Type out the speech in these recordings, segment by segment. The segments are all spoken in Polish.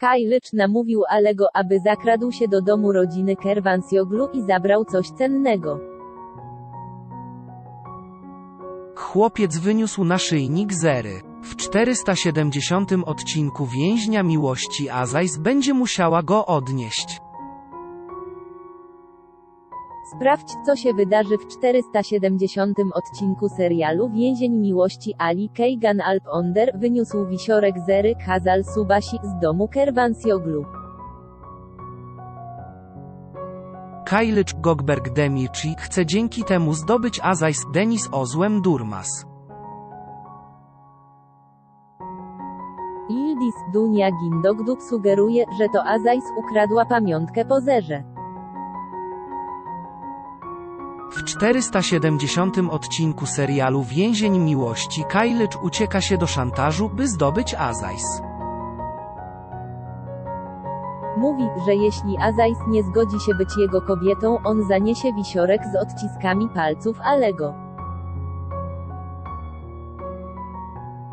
Kailicz namówił Alego, aby zakradł się do domu rodziny Kervansioglu i zabrał coś cennego. Chłopiec wyniósł naszyjnik Zery. W 470 odcinku Więźnia Miłości Azajs będzie musiała go odnieść. Sprawdź, co się wydarzy w 470 odcinku serialu Więzień Miłości Ali Keigan Alp Onder wyniósł wisiorek Zery Khazal Subasi z domu Kervansioglu. Kailicz Gogberg Demirci chce dzięki temu zdobyć Azajs Denis Ozłem Durmas. Ildis Dunia Gindogduk sugeruje, że to Azajs ukradła pamiątkę po Zerze. W 470 odcinku serialu Więzień Miłości Kailicz ucieka się do szantażu, by zdobyć Azajs. Mówi, że jeśli Azajs nie zgodzi się być jego kobietą, on zaniesie wisiorek z odciskami palców Alego.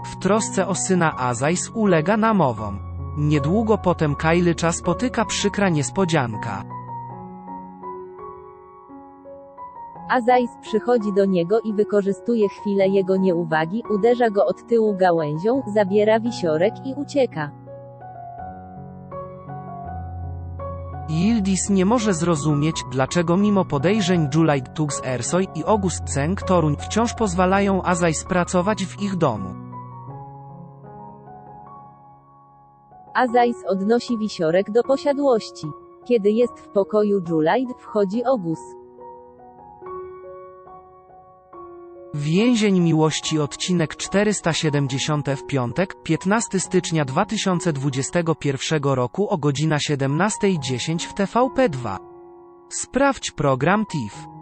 W trosce o syna Azajs ulega namowom. Niedługo potem Kailicza spotyka przykra niespodzianka. Azajs przychodzi do niego i wykorzystuje chwilę jego nieuwagi, uderza go od tyłu gałęzią, zabiera wisiorek i ucieka. Yildiz nie może zrozumieć, dlaczego mimo podejrzeń Juliet Tux Ersoy i August Ceng Toruń wciąż pozwalają Azajs pracować w ich domu. Azajs odnosi wisiorek do posiadłości. Kiedy jest w pokoju Julite, wchodzi Ogus. Więzień Miłości odcinek 470 w piątek, 15 stycznia 2021 roku o godzina 17.10 w TVP2. Sprawdź program TIFF.